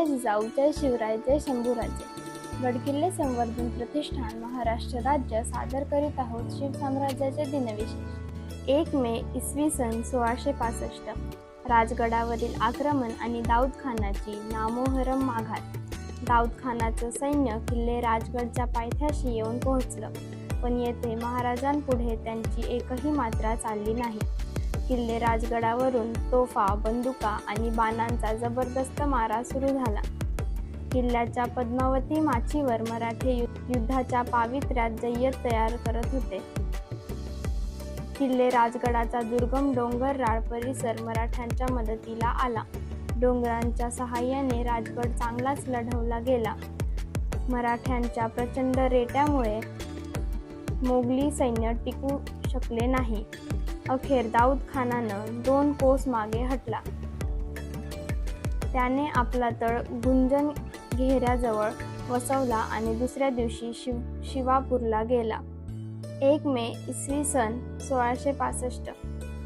जय जिजाऊ जय शिवराय जय शंभूराजे गडकिल्ले संवर्धन प्रतिष्ठान महाराष्ट्र राज्य सादर करीत आहोत शिव साम्राज्याचे दिनविशेष. एक मे इसवी सन सोळाशे पासष्ट. राजगडावरील आक्रमण आणि दाऊद खानाची नामोहरम माघार दाऊद खानाचं सैन्य किल्ले राजगडच्या पायथ्याशी येऊन पोहोचलं. पण येथे महाराजांपुढे त्यांची एकही मात्रा चालली नाही. किल्ले राजगडावरून तोफा बंदुका आणि बाणांचा जबरदस्त मारा सुरू झाला. किल्ल्याच्या पद्मावती माचीवर मराठे यु- युद्धाच्या पावित्र्यात जय्यत तयार करत होते. किल्ले राजगडाचा दुर्गम डोंगरराळ परिसर मराठ्यांच्या मदतीला आला. डोंगरांच्या सहाय्याने राजगड चांगलाच लढवला गेला. मराठ्यांच्या प्रचंड रेट्यामुळे मोगली सैन्य टिकू शकले नाही. अखेर दाऊद खानानं दोन कोस मागे हटला. त्याने आपला तळ गुंजन घेऱ्याजवळ वसवला आणि दुसऱ्या दिवशी शिव शिवापूरला गेला. एक मे इसवी सन सोळाशे पासष्ट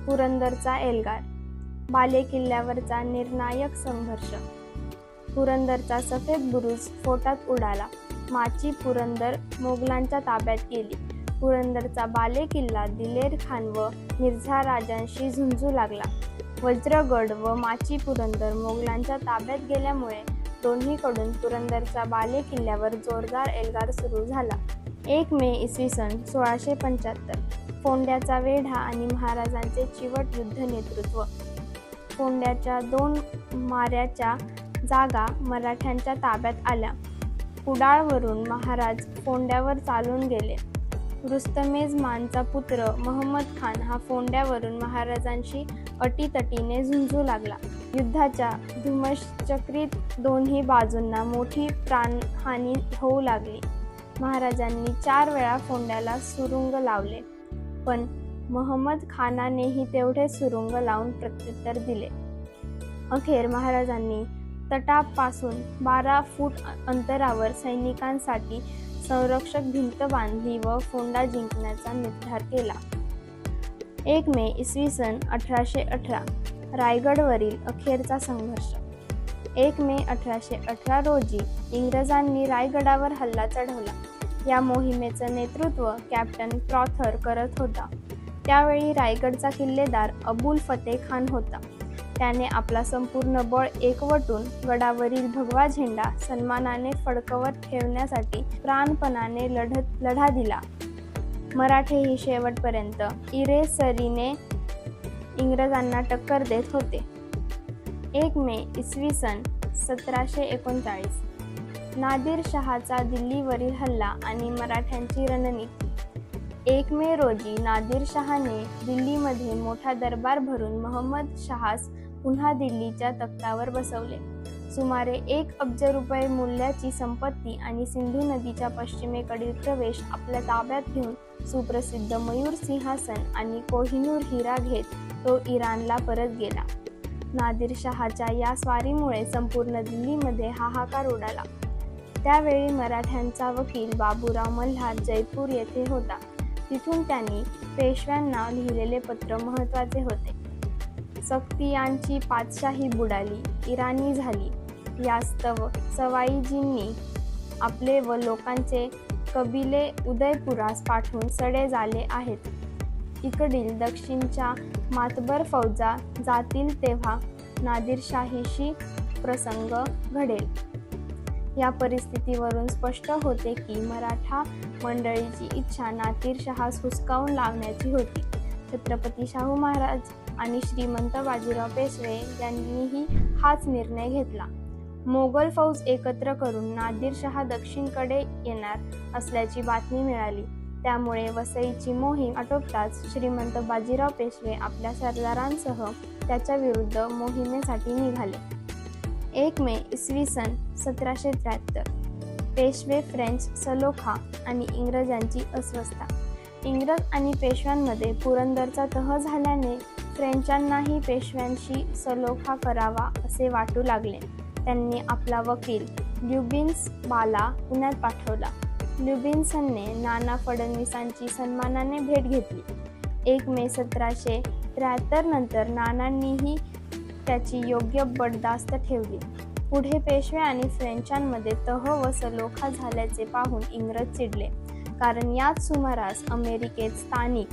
पुरंदरचा एल्गार बाले किल्ल्यावरचा निर्णायक संघर्ष. पुरंदरचा सफेद बुरुज स्फोटात उडाला. माची पुरंदर मोगलांच्या ताब्यात गेली. पुरंदरचा बाले किल्ला दिलेर खान व मिर्झा राजांशी झुंजू लागला. वज्रगड व माची पुरंदर मोगलांच्या ताब्यात गेल्यामुळे दोन्हीकडून पुरंदरच्या बाले किल्ल्यावर जोरदार एल्गार सुरू झाला. एक मे इसवी सन सोळाशे पंच्याहत्तर. फोंड्याचा वेढा आणि महाराजांचे चिवट युद्ध नेतृत्व. फोंड्याच्या दोन माऱ्याच्या जागा मराठ्यांच्या ताब्यात आल्या. कुडाळवरून महाराज फोंड्यावर चालून गेले. रुस्तमेजमानचा पुत्र महम्मद खान हा फोंड्यावरून महाराजांशी अटीतटीने झुंजू लागला. युद्धाच्या धुमश्चक्रीत दोन्ही बाजूंना मोठी प्राणहानी होऊ लागली. महाराजांनी चार वेळा फोंड्याला सुरुंग लावले पण महम्मद खानानेही तेवढे सुरुंग लावून प्रत्युत्तर दिले. अखेर महाराजांनी तटापासून बारा फूट अंतरावर सैनिकांसाठी संरक्षक भिंत बांधली व फोंडा जिंकण्याचा निर्धार केला. एक मे इसवी सन अठराशे अठरा रायगडवरील अखेरचा संघर्ष. एक मे अठराशे अठरा रोजी इंग्रजांनी रायगडावर हल्ला चढवला. या मोहिमेचं नेतृत्व कॅप्टन प्रॉथर करत होता. त्यावेळी रायगडचा किल्लेदार अबुल फतेह खान होता. त्याने आपला संपूर्ण बळ एकवटून गडावरील भगवा झेंडा सन्मानाने फडकवत ठेवण्यासाठी प्राणपणाने लढत लढा दिला. मराठेही शेवटपर्यंत इरेसरीने इंग्रजांना टक्कर देत होते. एक मे इसवी सन सतराशे एकोणचाळीस. नादिर शहाचा दिल्लीवरील हल्ला आणि मराठ्यांची रणनीती. एक मे रोजी नादिर शहाने दिल्लीमध्ये मोठा दरबार भरून महम्मद शहास पुन्हा दिल्लीच्या तख्तावर बसवले. सुमारे एक अब्ज रुपये मूल्याची संपत्ती आणि सिंधू नदीच्या पश्चिमेकडील प्रवेश आपल्या ताब्यात घेऊन सुप्रसिद्ध मयूर सिंहासन आणि कोहिनूर हिरा घेत तो इराणला परत गेला. नादिर शहाच्या या स्वारीमुळे संपूर्ण दिल्लीमध्ये हाहाकार उडाला. त्यावेळी मराठ्यांचा वकील बाबूराव मल्हार जयपूर येथे होता. तिथून त्यांनी पेशव्यांना लिहिलेले पत्र महत्त्वाचे होते. सक्तियांची पातशाही बुडाली इराणी झाली. यास्तव सवाईजींनी आपले व लोकांचे कबिले उदयपुरास पाठवून सडे झाले आहेत. इकडील दक्षिणच्या मातबर फौजा जातील तेव्हा नादिरशाहीशी प्रसंग घडेल. या परिस्थितीवरून स्पष्ट होते की मराठा मंडळीची इच्छा नातीरशहास हुसकावून लावण्याची होती. छत्रपती शाहू महाराज आणि श्रीमंत बाजीराव पेशवे यांनीही हाच निर्णय घेतला. मोगल फौज एकत्र करून नादिरशहा दक्षिणकडे येणार असल्याची बातमी मिळाली. त्यामुळे वसईची मोहीम आटोपताच श्रीमंत बाजीराव पेशवे आपल्या सरदारांसह त्याच्या विरुद्ध मोहिमेसाठी निघाले. एक मे इसवी सन सतराशे त्र्याहत्तर. पेशवे फ्रेंच सलोखा आणि इंग्रजांची अस्वस्थता इंग्रज आणि पेशव्यांमध्ये पुरंदरचा तह झाल्याने फ्रेंचांनाही पेशव्यांशी सलोखा करावा असे वाटू लागले. त्यांनी आपला वकील ल्युबिन्स बाला पुण्यात पाठवला. ल्युबिन्सनने नाना फडणवीसांची सन्मानाने भेट घेतली. एक मे सतराशे त्र्याहत्तर नंतर नानांनीही त्याची योग्य बडदास्त ठेवली. पुढे पेशवे आणि फ्रेंचांमध्ये तह व सलोखा झाल्याचे पाहून इंग्रज चिडले. कारण याच सुमारास अमेरिकेत स्थानिक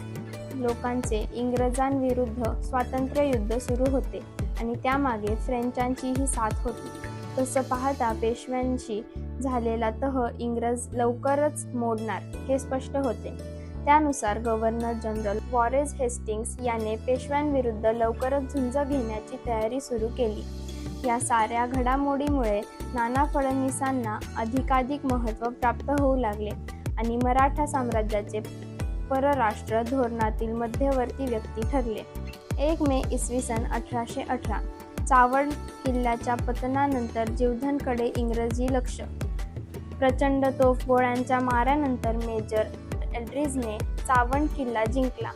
लोकांचे इंग्रजांविरुद्ध स्वातंत्र्य युद्ध सुरू होते आणि त्यामागे फ्रेंचांचीही साथ होती. तसं पाहता पेशव्यांशी झालेला तह इंग्रज लवकरच मोडणार हे स्पष्ट होते. त्यानुसार गव्हर्नर जनरल वॉरेज हेस्टिंग्स याने पेशव्यांविरुद्ध लवकरच झुंज घेण्याची तयारी सुरू केली. या साऱ्या घडामोडीमुळे नाना फडणवीसांना अधिकाधिक महत्त्व प्राप्त होऊ लागले आणि मराठा साम्राज्याचे परराष्ट्र धोरणातील मध्यवर्ती व्यक्ती ठरले. एक मे इसवी सन अठराशे अठरा. चावंड किल्ल्याच्या पतनानंतर जीवधनकडे इंग्रजी लक्ष. प्रचंड तोफगोळ्यांच्या माऱ्यानंतर मेजर एल्ड्रिजने चावंड किल्ला जिंकला.